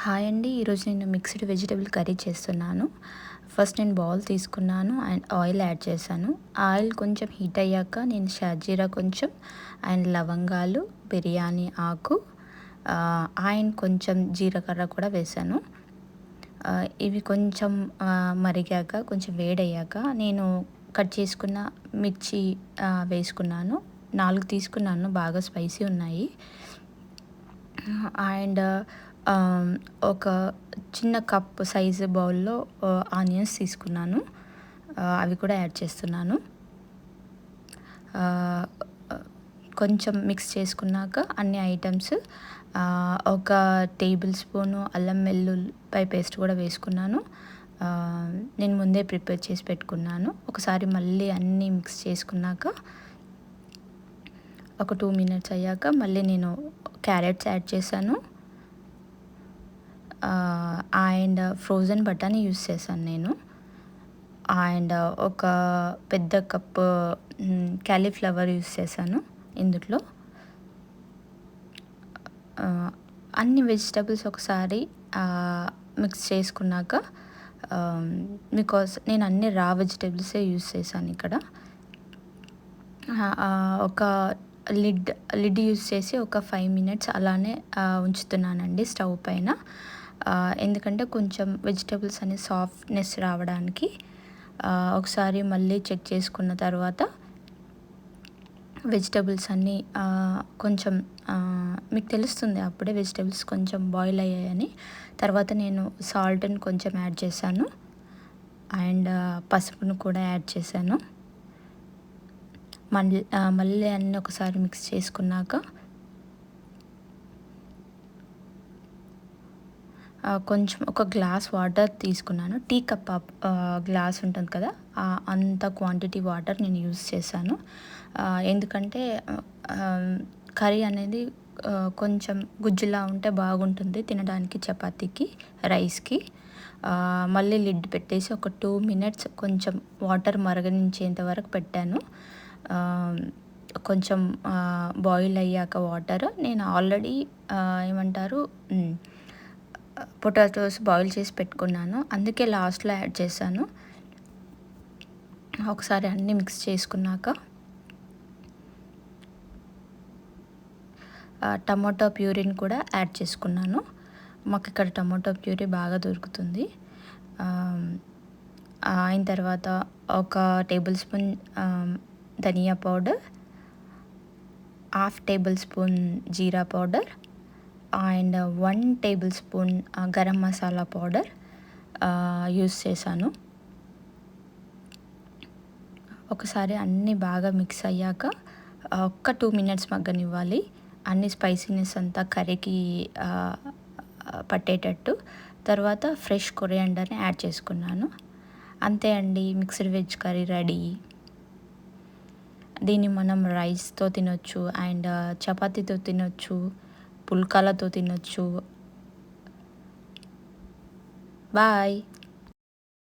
Hi అండి. ఈరోజు నేను మిక్స్డ్ వెజిటబుల్ కర్రీ చేస్తున్నాను. ఫస్ట్ నేను బౌల్ తీసుకున్నాను అండ్ ఆయిల్ యాడ్ చేశాను. ఆయిల్ కొంచెం హీట్ అయ్యాక నేను షాజీరా కొంచెం అండ్ లవంగాలు బిర్యానీ ఆకు అండ్ కొంచెం జీలకర్ర కూడా వేశాను. ఇవి కొంచెం మరిగాక కొంచెం వేడయ్యాక నేను కట్ చేసుకున్న మిర్చి వేసుకున్నాను. నాలుగు తీసుకున్నాను బాగా స్పైసీ ఉన్నాయి. అండ్ ఒక చిన్న కప్ సైజు బౌల్లో ఆనియన్స్ తీసుకున్నాను. అవి కూడా యాడ్ చేస్తున్నాను. కొంచెం మిక్స్ చేసుకున్నాక అన్ని ఐటమ్స్ ఒక టేబుల్ స్పూను అల్లం వెల్లుల్లిపాయ పేస్ట్ కూడా వేసుకున్నాను. నేను ముందే ప్రిపేర్ చేసి పెట్టుకున్నాను. ఒకసారి మళ్ళీ అన్నీ మిక్స్ చేసుకున్నాక ఒక టూ మినిట్స్ అయ్యాక మళ్ళీ నేను క్యారెట్స్ యాడ్ చేశాను. అండ్ ఫ్రోజన్ బఠానీ యూస్ చేశాను నేను. అండ్ ఒక పెద్ద కప్ క్యాలీఫ్లవర్ యూస్ చేశాను ఇందులో అన్ని వెజిటబుల్స్ ఒకసారి మిక్స్ చేసుకున్నాక బికాస్ నేను అన్ని రా వెజిటబుల్సే యూస్ చేశాను ఇక్కడ. ఒక లిడ్ లిడ్ యూస్ చేసి ఒక ఫైవ్ మినిట్స్ అలానే ఉంచుతున్నానండి స్టవ్ పైన. ఎందుకంటే కొంచెం వెజిటబుల్స్ అనే సాఫ్ట్నెస్ రావడానికి ఒకసారి మళ్ళీ చెక్ చేసుకున్న తర్వాత వెజిటబుల్స్ అన్నీ కొంచెం మీకు తెలుస్తుంది అప్పుడే వెజిటబుల్స్ కొంచెం బాయిల్ అయ్యాయని. తర్వాత నేను సాల్ట్ని కొంచెం యాడ్ చేశాను. అండ్ పసుపును కూడా యాడ్ చేశాను. మళ్ళీ మళ్ళీ అన్నీ ఒకసారి మిక్స్ చేసుకున్నాక కొంచెం ఒక గ్లాస్ వాటర్ తీసుకున్నాను. టీ కప్ గ్లాస్ ఉంటుంది కదా అంత క్వాంటిటీ వాటర్ నేను యూజ్ చేశాను. ఎందుకంటే కర్రీ అనేది కొంచెం గుజ్జులా ఉంటే బాగుంటుంది తినడానికి చపాతీకి రైస్కి. మళ్ళీ లిడ్ పెట్టేసి ఒక టూ మినిట్స్ కొంచెం వాటర్ మరగనించేంత వరకు పెట్టాను. కొంచెం బాయిల్ అయ్యాక వాటర్. నేను ఆల్రెడీ ఏమంటారు పొటాటోస్ బాయిల్ చేసి పెట్టుకున్నాను. అందుకే లాస్ట్లో యాడ్ చేశాను. ఒకసారి అన్నీ మిక్స్ చేసుకున్నాక టమాటో ప్యూరీని కూడా యాడ్ చేసుకున్నాను. మాకు ఇక్కడ టమాటో ప్యూరీ బాగా దొరుకుతుంది. అయిన తర్వాత ఒక టేబుల్ స్పూన్ ధనియా powder half tablespoon jeera powder and one tablespoon garam masala powder use చేశాను. ఒకసారి అన్నీ బాగా మిక్స్ అయ్యాక ఒక్క టూ మినిట్స్ మగ్గనివ్వాలి. అన్ని స్పైసీనెస్ అంతా కర్రీకి పట్టేటట్టు. తర్వాత ఫ్రెష్ కొరియాండర్ని యాడ్ చేసుకున్నాను. అంతే అండి మిక్స్డ్ వెజ్ కర్రీ రెడీ. దీన్ని మనం రైస్తో తినొచ్చు అండ్ చపాతీతో తినొచ్చు. పుల్కాలతో తినచ్చు. బాయ్